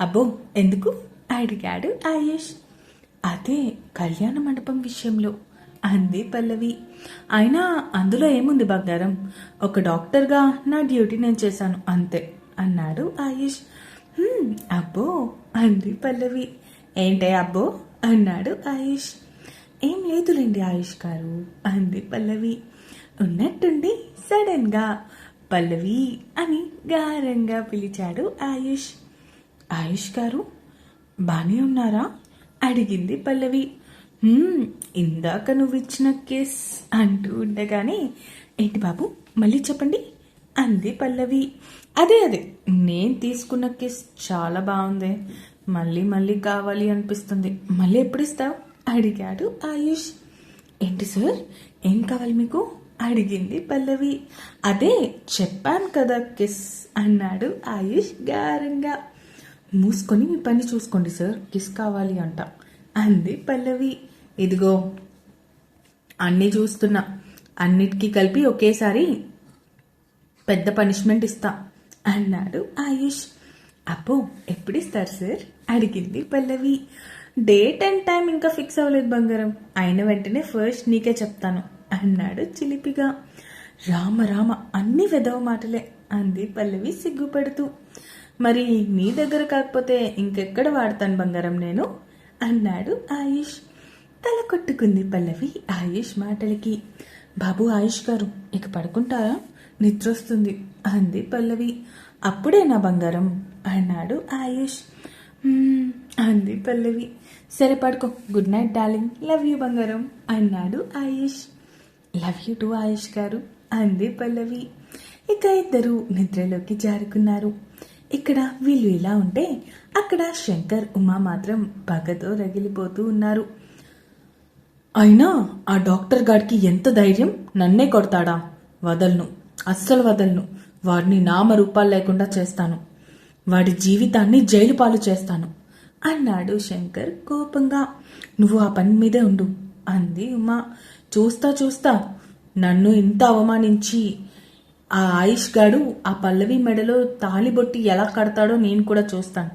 అబ్బో ఎందుకు? అడిగాడు ఆయుష్. అదే కళ్యాణ మండపం విషయంలో అంది పల్లవి. అయినా అందులో ఏముంది బంగారం? ఒక డాక్టర్గా నా డ్యూటీ నేను చేశాను అంతే అన్నాడు ఆయుష్. అబ్బో అంది పల్లవి. ఏంటే అబ్బో అన్నాడు ఆయుష్. ఏం లేదులేండి ఆయుష్ గారు అంది పల్లవి. ఉన్నట్టుండి సడన్గా పల్లవి అని గారంగా పిలిచాడు ఆయుష్. ఆయుష్ గారు బానే ఉన్నారా? అడిగింది పల్లవి. ఇందాక నువ్వు ఇచ్చిన కేస్ అంటూ ఉండగానే ఏంటి బాబు మళ్ళీ చెప్పండి అంది పల్లవి. అదే అదే నేను తీసుకున్న కేస్ చాలా బాగుంది. మళ్ళీ మళ్ళీ కావాలి అనిపిస్తుంది. మళ్ళీ ఎప్పుడు ఇస్తావు అడిగాడు ఆయుష్. ఏంటి సార్ ఏం కావాలి మీకు? అడిగింది పల్లవి. అదే చెప్పాను కదా కిస్ అన్నాడు ఆయుష్ గారంగా. మూసుకొని మీ పని చూసుకోండి సార్. కిస్ కావాలి అంట. అంది పల్లవి. ఇదిగో అన్నీ చూస్తున్నా. అన్నిటికీ కలిపి ఒకేసారి పెద్ద పనిష్మెంట్ ఇస్తా అన్నాడు ఆయుష్. అబ్బో ఎప్పుడు ఇస్తారు సార్? అడిగింది పల్లవి. డేట్ అండ్ టైం ఇంకా ఫిక్స్ అవ్వలేదు బంగారం. అయిన వెంటనే ఫస్ట్ నీకే చెప్తాను అన్నాడు చిలిపిగా. రామ రామ అన్ని వెదవ మాటలే అంది పల్లవి సిగ్గుపడుతూ. మరి మీ దగ్గర కాకపోతే ఇంకెక్కడ వాడతాను బంగారం నేను? అన్నాడు ఆయుష్. తల కొట్టుకుంది పల్లవి ఆయుష్ మాటలకి. బాబు ఆయుష్ గారు ఇక పడుకుంటారా? నిద్ర వస్తుంది అంది పల్లవి. అప్పుడే నా బంగారం అన్నాడు ఆయుష్. అంది పల్లవి. సరే పడుకో. Good night darling love you బంగారం అన్నాడు Ayush. Love you too Ayush garu అంది పల్లవి. ఇక ఇద్దరు నిద్రలోకి జారుకున్నారు. ఇక్కడ వీళ్ళు ఇలా ఉంటే అక్కడ శంకర్ ఉమా మాత్రం పగతో రగిలిపోతూ ఉన్నారు. అయినా ఆ డాక్టర్ గారికి ఎంత ధైర్యం? నన్నే కొడతాడా? వదలను. అస్సలు వదలను. వాడిని నామరూపాలు లేకుండా చేస్తాను. వాడి జీవితాన్ని జైలు పాలు చేస్తాను. అన్నాడు శంకర్ కోపంగా. నువ్వు ఆ పని మీదే ఉండు అంది ఉమా. చూస్తా చూస్తా. నన్ను ఇంత అవమానించి ఆ ఆయుష్ గాడు ఆ పల్లవి మెడలో తాళిబొట్టి ఎలా కడతాడో నేను కూడా చూస్తాను.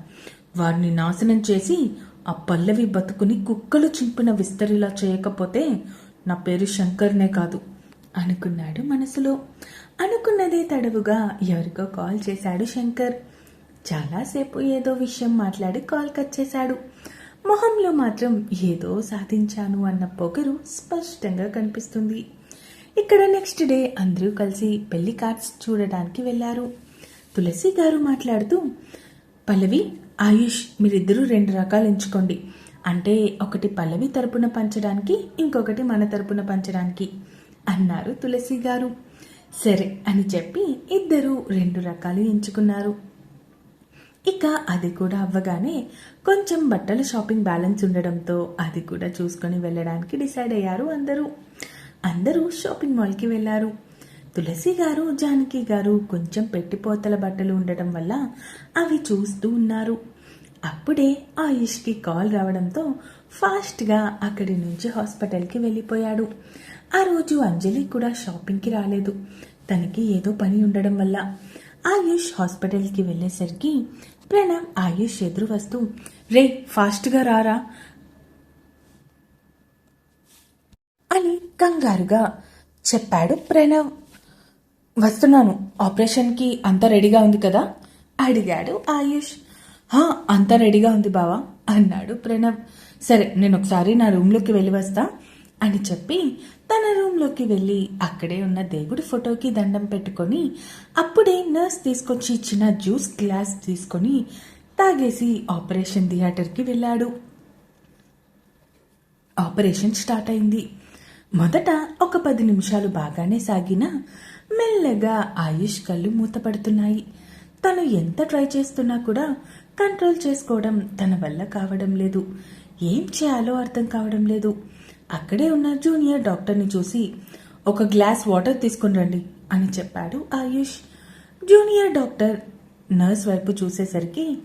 వారిని నాశనం చేసి ఆ పల్లవి బతుకుని కుక్కలు చింపిన విస్తరిలా చేయకపోతే నా పేరు శంకర్నే కాదు. అనుకున్నాడు మనసులో. అనుకున్నదే తడవుగా ఎవరికో కాల్ చేశాడు శంకర్. చాలాసేపు ఏదో విషయం మాట్లాడి కాల్ కట్ చేశాడు. మొహంలో మాత్రం ఏదో సాధించాను అన్న పొగరు స్పష్టంగా కనిపిస్తుంది. ఇక్కడ నెక్స్ట్ డే అందరూ కలిసి పెళ్ళి కార్డ్స్ చూడడానికి వెళ్ళారు. తులసి గారు మాట్లాడుతూ పల్లవి ఆయుష్ మీరిద్దరూ రెండు రకాలు ఎంచుకోండి. అంటే ఒకటి పల్లవి తరపున పంచడానికి ఇంకొకటి మన తరపున పంచడానికి అన్నారు తులసి గారు. సరే అని చెప్పి ఇద్దరు రెండు రకాలు ఎంచుకున్నారు. ఇక అది కూడా అవ్వగానే కొంచెం బట్టల షాపింగ్ బ్యాలెన్స్ ఉండడంతో అది కూడా చూసుకొని వెళ్ళడానికి డిసైడ్ అయ్యారు అందరూ. అందరూ షాపింగ్ మాల్కి వెళ్ళారు తులసి గారు జానకి గారు కొంచెం పెట్టిపోతల బట్టలు ఉండటం వల్ల అవి చూస్తూ ఉన్నారు. అప్పుడే ఆయుష్కి కాల్ రావడంతో ఫాస్ట్గా అక్కడి నుంచి హాస్పిటల్కి వెళ్ళిపోయాడు. ఆ రోజు అంజలి కూడా షాపింగ్కి రాలేదు. తనకి ఏదో పని ఉండడం వల్ల ఆయుష్ హాస్పిటల్కి వెళ్ళేసరికి ప్రణవ్ ఆయుష్ ఎదురు వస్తూ రే ఫాస్ట్గా రారా అని కంగారుగా చెప్పాడు ప్రణవ్. వస్తున్నాను. ఆపరేషన్కి అంతా రెడీగా ఉంది కదా? అడిగాడు ఆయుష్. "హా, అంతా రెడీగా ఉంది బావా అన్నాడు ప్రణవ్. సరే నేను ఒకసారి నా రూమ్లోకి వెళ్ళి వస్తా అని చెప్పి తన రూమ్లోకి వెళ్ళి అక్కడే ఉన్న దేవుడి ఫోటోకి దండం పెట్టుకొని అప్పుడే నర్స్ తీసుకొచ్చి ఇచ్చిన జ్యూస్ గ్లాస్ తీసుకొని తాగేసి ఆపరేషన్ థియేటర్కి వెళ్ళాడు. ఆపరేషన్ స్టార్ట్ అయింది. మొదట ఒక పది నిమిషాలు బాగానే సాగినా మెల్లగా ఆయుష్ కళ్ళు మూతపడుతున్నాయి. తను ఎంత ట్రై చేస్తున్నా కూడా కంట్రోల్ చేసుకోవడం తన వల్ల కావడం లేదు. ఏం చేయాలో అర్థం కావడం లేదు. అక్కడే ఉన్న జూనియర్ డాక్టర్ని చూసి ఒక గ్లాస్ వాటర్ తీసుకుని రండి అని చెప్పాడు ఆయుష్. జూనియర్ డాక్టర్ నర్స్ వైపు చూసేసరికి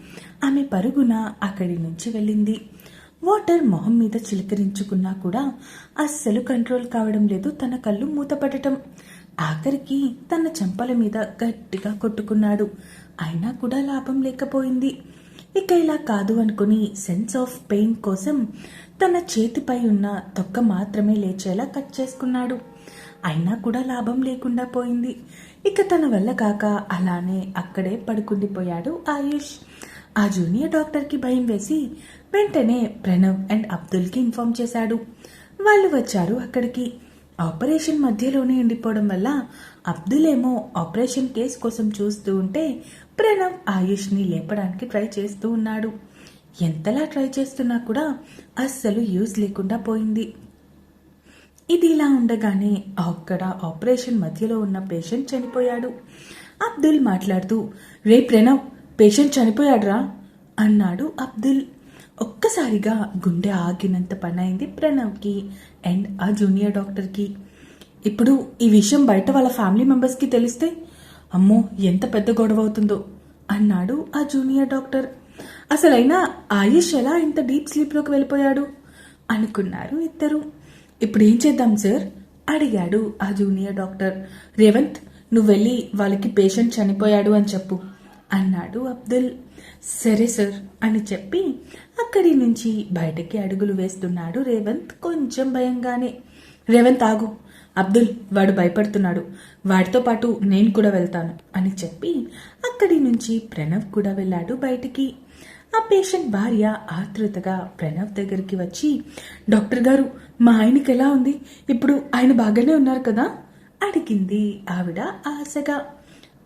ఆమె పరుగున అక్కడి నుంచి వెళ్ళింది. వాటర్ మొహం మీద చిలకరించుకున్నా కూడా అస్సలు కంట్రోల్ కావడం లేదు తన కళ్ళు మూతపడటం. ఆఖరికి తన చెంపల మీద గట్టిగా కొట్టుకున్నాడు. అయినా కూడా లాభం లేకపోయింది. ఇక ఇలా కాదు అనుకుని సెన్స్ ఆఫ్ పెయిన్ కోసం తన చేతిపై ఉన్న తొక్క మాత్రమే లేచేలా కట్ చేసుకున్నాడు. అయినా కూడా లాభం లేకుండా పోయింది. ఇక తన వల్ల కాక అలానే అక్కడే పడుకుండిపోయాడు ఆయుష్. ఆ జూనియర్ డాక్టర్కి భయం వేసి వెంటనే ప్రణవ్ అండ్ అబ్దుల్కి ఇన్ఫార్మ్ చేశాడు. వాళ్ళు వచ్చారు అక్కడికి. ఆపరేషన్ మధ్యలోనే ఉండిపోవడం వల్ల అబ్దుల్ ఏమో ఆపరేషన్ కేస్ కోసం చూస్తూ ఉంటే ప్రణవ్ ఆయుష్ని లేపడానికి ట్రై చేస్తూ ఉన్నాడు. ఎంతలా ట్రై చేస్తున్నా కూడా అస్సలు యూజ్ లేకుండా పోయింది. ఇది ఇలా ఉండగానే అక్కడ ఆపరేషన్ మధ్యలో ఉన్న పేషెంట్ చనిపోయాడు. అబ్దుల్ మాట్లాడుతూ రే ప్రణవ్ పేషెంట్ చనిపోయాడురా? అన్నాడు అబ్దుల్. ఒక్కసారిగా గుండె ఆగినంత పని అయింది ప్రణవ్కి అండ్ ఆ జూనియర్ డాక్టర్కి. ఇప్పుడు ఈ విషయం బయట వాళ్ళ ఫ్యామిలీ మెంబర్స్కి తెలిస్తే అమ్మో ఎంత పెద్ద గొడవ అవుతుందో అన్నాడు ఆ జూనియర్ డాక్టర్. అసలైనా ఆయుష్ ఎలా ఇంత డీప్ స్లీప్లోకి వెళ్ళిపోయాడు అనుకున్నారు ఇద్దరు. ఇప్పుడు ఏం చేద్దాం సార్? అడిగాడు ఆ జూనియర్ డాక్టర్. రేవంత్ నువ్వు వెళ్ళి వాళ్ళకి పేషెంట్ చనిపోయాడు అని చెప్పు అన్నాడు అబ్దుల్. సరే సార్ అని చెప్పి అక్కడి నుంచి బయటకి అడుగులు వేస్తున్నాడు రేవంత్ కొంచెం భయంగానే. రేవంత్ ఆగు. అబ్దుల్ వాడు భయపడుతున్నాడు. వాడితో పాటు నేను కూడా వెళ్తాను అని చెప్పి అక్కడి నుంచి ప్రణవ్ కూడా వెళ్ళాడు బయటికి. ఆ పేషెంట్ భార్య ఆతృతగా ప్రణవ్ దగ్గరికి వచ్చి డాక్టర్ గారు మా ఆయనకి ఎలా ఉంది? ఇప్పుడు ఆయన బాగానే ఉన్నారు కదా? అడిగింది ఆవిడ ఆశగా.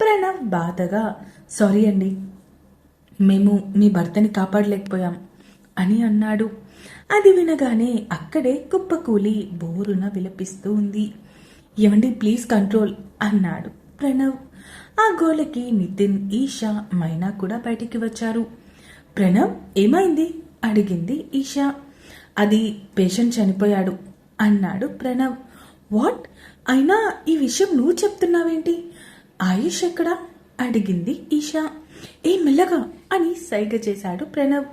ప్రణవ్ బాధగా సారీ అండి మేము మీ భర్తని కాపాడలేకపోయాం అని అన్నాడు. అది వినగానే అక్కడే కుప్పకూలి బోరున విలపిస్తూ ఉంది. ఏమండి ప్లీజ్ కంట్రోల్ అన్నాడు ప్రణవ్. ఆ గోలకి నితిన్ ఈషా మైనా కూడా బయటికి వచ్చారు. ప్రణవ్ ఏమైంది? అడిగింది ఈషా. అది పేషెంట్ చనిపోయాడు అన్నాడు ప్రణవ్. వాట్? అయినా ఈ విషయం నువ్వు చెప్తున్నావేంటి? ఆయుష్ ఎక్కడా? అడిగింది ఈషా. ఏ మెల్లగా అని సైగ చేశాడు ప్రణవ్.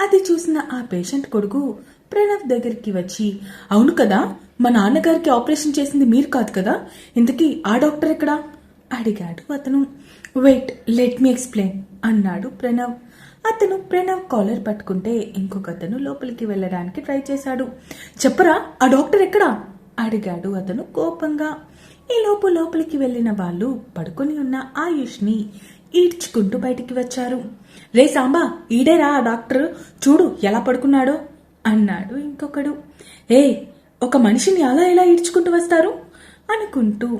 అది చూసిన ఆ పేషెంట్ కొడుకు ప్రణవ్ దగ్గరికి వచ్చి అవును కదా మా నాన్నగారికి ఆపరేషన్ చేసింది మీరు కాదు కదా ఇంతకీ ఆ డాక్టర్ ఎక్కడా? అడిగాడు అతను. వెయిట్ లెట్ మీ ఎక్స్ప్లెయిన్ అన్నాడు ప్రణవ్. అతను ప్రణవ్ కాలర్ పట్టుకుంటే ఇంకొక అతను లోపలికి వెళ్ళడానికి ట్రై చేశాడు. చెప్పరా ఆ డాక్టర్ ఎక్కడా? అడిగాడు అతను కోపంగా. ఈ లోపు లోపలికి వెళ్ళిన వాళ్ళు పడుకొని ఉన్న ఆయుష్ని ఈడ్చుకుంటూ బయటికి వచ్చారు. రే సాంబా ఈడేరా ఆ డాక్టర్. చూడు ఎలా పడుకున్నాడో అన్నాడు ఇంకొకడు. ఏ ఒక మనిషిని అలా ఎలా ఈడ్చుకుంటూ వస్తారు? అనుకుంటూ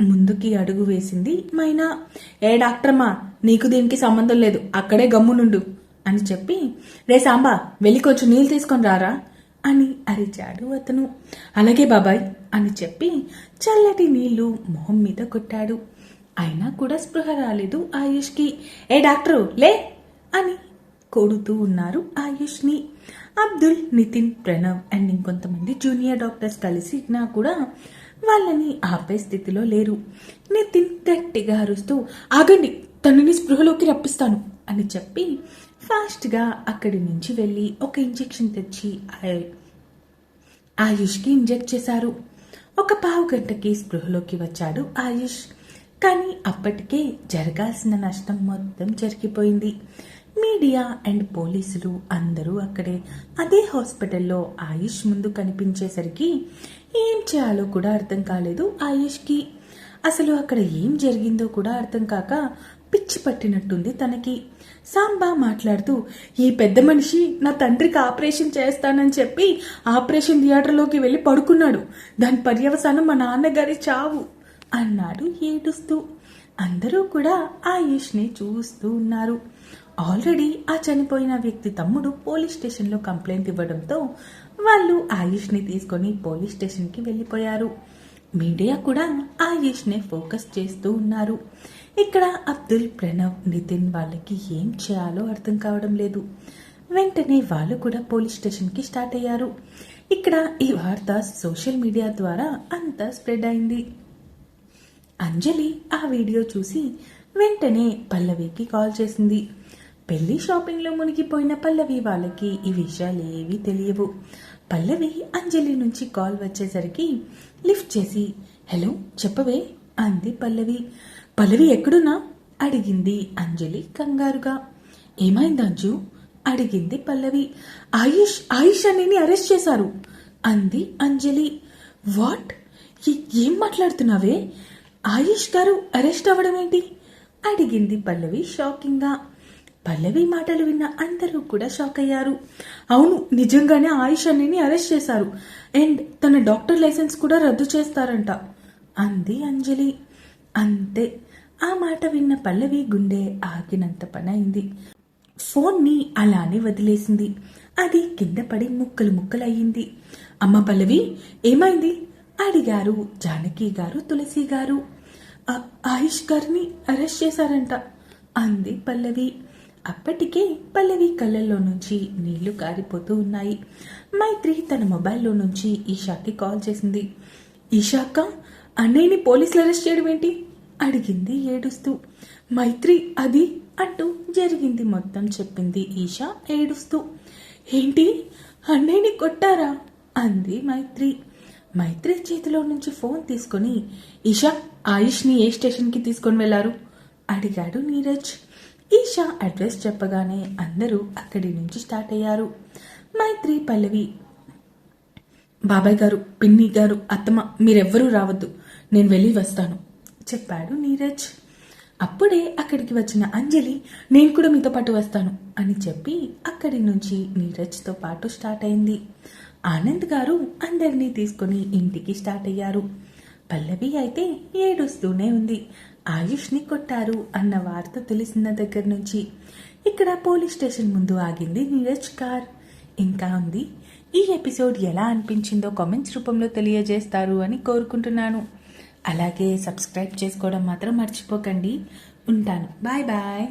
ముందుకి అడుగు వేసింది మైనా. ఏ డాక్టర్మా నీకు దీనికి సంబంధం లేదు. అక్కడే గమ్మునుండు అని చెప్పి రే సాంబా వెళ్ళి కొంచెం నీళ్ళు తీసుకొని రారా అని అరిచాడు అతను. అలాగే బాబాయ్ అని చెప్పి చల్లటి నీళ్ళు మొహం మీద కొట్టాడు. అయినా కూడా స్పృహ రాలేదు ఆయుష్కి. ఏ డాక్టరు లే! అని కొడుతూ ఉన్నారు ఆయుష్ని. అబ్దుల్ నితిన్ ప్రణవ్ అండ్ ఇంకొంతమంది జూనియర్ డాక్టర్స్ కలిసినా కూడా వాళ్ళని ఆపే స్థితిలో లేరు. నితిన్ గట్టిగా అరుస్తూ ఆగండి తనని స్పృహలోకి రప్పిస్తాను అని చెప్పి ఫాస్ట్గా అక్కడి నుంచి వెళ్ళి ఒక ఇంజెక్షన్ తెచ్చి ఆయుష్కి ఇంజెక్ట్ చేశారు. ఒక పావు గంటకి స్పృహలోకి వచ్చాడు ఆయుష్. కానీ అప్పటికే జరగాల్సిన నష్టం మొత్తం జరిగిపోయింది. మీడియా అండ్ పోలీసులు అందరూ అక్కడే. అదే హాస్పిటల్లో ఆయుష్ ముందు కనిపించేసరికి ఏం చేయాలో కూడా అర్థం కాలేదు ఆయుష్కి. అసలు అక్కడ ఏం జరిగిందో కూడా అర్థం కాక పిచ్చి పట్టినట్టుంది తనకి. సాంబా మాట్లాడుతూ ఈ పెద్ద మనిషి నా తండ్రికి ఆపరేషన్ చేస్తానని చెప్పి ఆపరేషన్ థియేటర్లోకి వెళ్ళి పడుకున్నాడు. దాని పర్యవసానం మా నాన్నగారి చావు. అన్నాడు ఏడుస్తూ. అందరూ కూడా ఆయుష్ని చూస్తూ ఉన్నారు. ఆల్రెడీ ఆ చనిపోయిన వ్యక్తి తమ్ముడు పోలీస్ స్టేషన్లో కంప్లైంట్ ఇవ్వడంతో వాళ్ళు ఆయుష్ని తీసుకొని పోలీస్ స్టేషన్కి వెళ్ళిపోయారు. మీడియా కూడా ఆయుష్ని ఫోకస్ చేస్తూ ఉన్నారు. ఇక్కడ అబ్దుల్ ప్రణవ్ నితిన్ వాళ్ళకి ఏం చేయాలో అర్థం కావడం లేదు. వెంటనే వాళ్ళు కూడా పోలీస్ స్టేషన్కి స్టార్ట్ అయ్యారు. ఇక్కడ ఈ వార్త సోషల్ మీడియా ద్వారా అంతా స్ప్రెడ్ అయింది. అంజలి ఆ వీడియో చూసి వెంటనే పల్లవికి కాల్ చేసింది. పెళ్ళి షాపింగ్లో మునిగిపోయిన పల్లవి వాళ్ళకి ఈ విషయాలు ఏవీ తెలియవు. పల్లవి అంజలి నుంచి కాల్ వచ్చేసరికి లిఫ్ట్ చేసి హలో చెప్పవే అంది పల్లవి. పల్లవి ఎక్కడున్నా? అడిగింది అంజలి కంగారుగా. ఏమైంది అంజు? అడిగింది పల్లవి. ఆయుష్ ఆయుష్ అనేని అరెస్ట్ చేశారు అంది అంజలి. వాట్? ఏం మాట్లాడుతున్నావే? ఆయుష్ గారు అరెస్ట్ అవ్వడం ఏంటి? అడిగింది పల్లవి షాకింగ్గా పల్లవి మాటలు విన్న అందరూ కూడా షాక్ అయ్యారు. అవును నిజంగానే ఆయుష్ అనేని అరెస్ట్ చేశారు. అండ్ తన డాక్టర్ లైసెన్స్ కూడా రద్దు చేస్తారంట అంది అంజలి. అంతే ఆ మాట విన్న పల్లవి గుండె ఆగినంత పని అయింది. ఫోన్ని అలానే వదిలేసింది. అది కింద పడి ముక్కలు ముక్కలయ్యింది. అమ్మ పల్లవి ఏమైంది? అడిగారు జానకి గారు తులసి గారు. ఆయుష్ గారిని అరెస్ట్ చేశారంట అంది పల్లవి. అప్పటికే పల్లవి కళ్ళల్లో నుంచి నీళ్ళు కారిపోతూ ఉన్నాయి. మైత్రి తన మొబైల్లో నుంచి ఈషాకి కాల్ చేసింది. ఈషాక అన్నయ్యని పోలీసులు అరెస్ట్ చేయడం ఏంటి? అడిగింది ఏడుస్తూ. మైత్రి అది అంటూ జరిగింది మొత్తం చెప్పింది ఈషా ఏడుస్తూ. ఏంటి అన్నయ్యని కొట్టారా? అంది మైత్రి. మైత్రి చేతిలో నుంచి ఫోన్ తీసుకొని ఈషా ఆయుష్ని ఏ స్టేషన్కి తీసుకొని వెళ్ళారు? అడిగాడు నీరజ్. ఈషా అడ్రస్ చెప్పగానే అందరూ అక్కడి నుంచి స్టార్ట్ అయ్యారు. మైత్రి పల్లవి బాబాయ్ గారు పిన్ని గారు అత్తమ్మ మీరెవ్వరూ రావద్దు నేను వెళ్ళి వస్తాను చెప్పాడు నీరజ్. అప్పుడే అక్కడికి వచ్చిన అంజలి నేను కూడా మీతో పాటు వస్తాను అని చెప్పి అక్కడి నుంచి నీరజ్తో పాటు స్టార్ట్ అయింది. ఆనంద్ గారు అందరినీ తీసుకుని ఇంటికి స్టార్ట్ అయ్యారు. పల్లవి అయితే ఏడుస్తూనే ఉంది. ఆయుష్ని కొట్టారు అన్న వార్త తెలిసిన దగ్గర నుంచి. ఇక్కడ పోలీస్ స్టేషన్ ముందు ఆగింది నీరజ్ కార్ ఇంకా ఉంది. ఈ ఎపిసోడ్ ఎలా అనిపించిందో కామెంట్స్ రూపంలో తెలియజేస్తారు అని కోరుకుంటున్నాను. అలాగే సబ్స్క్రైబ్ చేసుకోవడం మాత్రం మర్చిపోకండి. ఉంటాను. Bye bye.